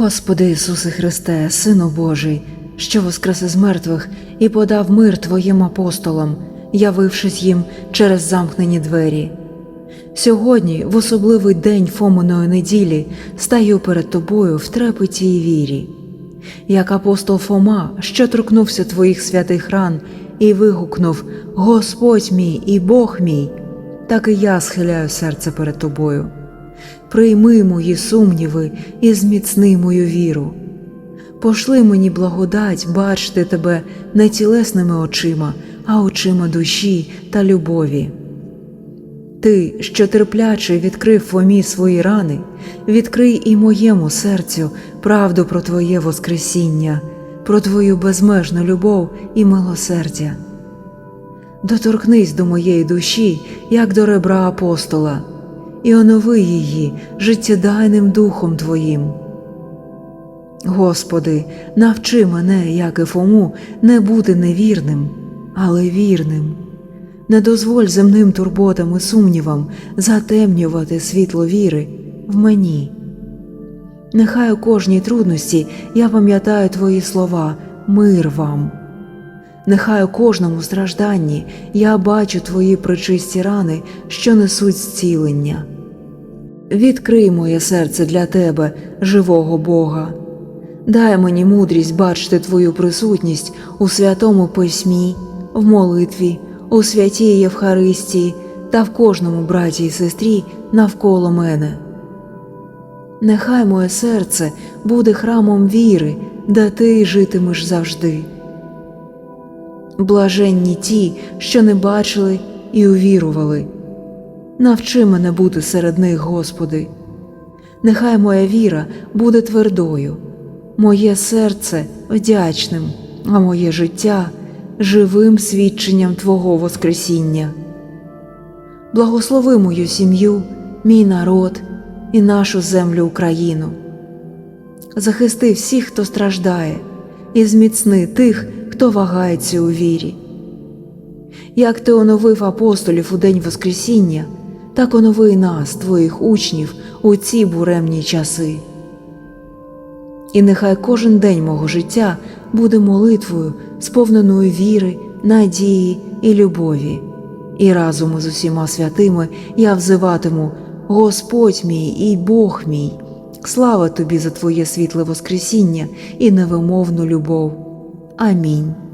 Господи Ісусе Христе, Сину Божий, що воскрес із мертвих і подав мир Твоїм апостолам, явившись їм через замкнені двері. Сьогодні, в особливий день Фоминої неділі, стаю перед Тобою в трепеті і вірі. Як апостол Фома, що торкнувся Твоїх святих ран і вигукнув Господь мій і Бог мій, так і я схиляю серце перед Тобою. Прийми мої сумніви і зміцни мою віру. Пошли мені благодать бачити тебе не тілесними очима, а очима душі та любові. Ти, що терпляче відкрив Фомі свої рани, відкрий і моєму серцю правду про Твоє Воскресіння, про Твою безмежну любов і милосердя. Доторкнись до моєї душі, як до ребра апостола, і онови її життєдайним духом Твоїм. Господи, навчи мене, як і Фому, не бути невірним, але вірним. Не дозволь земним турботам і сумнівам затемнювати світло віри в мені. Нехай у кожній трудності я пам'ятаю Твої слова мир вам. Нехай у кожному стражданні я бачу Твої причисті рани, що несуть зцілення. Відкрий моє серце для Тебе, живого Бога. Дай мені мудрість бачити Твою присутність у святому письмі, в молитві, у святій Євхаристії та в кожному браті і сестрі навколо мене. Нехай моє серце буде храмом віри, де ти житимеш завжди. Блаженні ті, що не бачили і увірували. Навчи мене бути серед них, Господи. Нехай моя віра буде твердою, моє серце вдячним, а моє життя живим свідченням Твого Воскресіння. Благослови мою сім'ю, мій народ і нашу землю Україну. Захисти всіх, хто страждає, і зміцни тих, хто вагається у вірі. Як ти оновив апостолів у день Воскресіння, так онови нас, твоїх учнів, у ці буремні часи. І нехай кожен день мого життя буде молитвою, сповненою віри, надії і любові, і разом із усіма святими я взиватиму Господь мій і Бог мій, слава тобі за Твоє світле Воскресіння і невимовну любов. 爱民。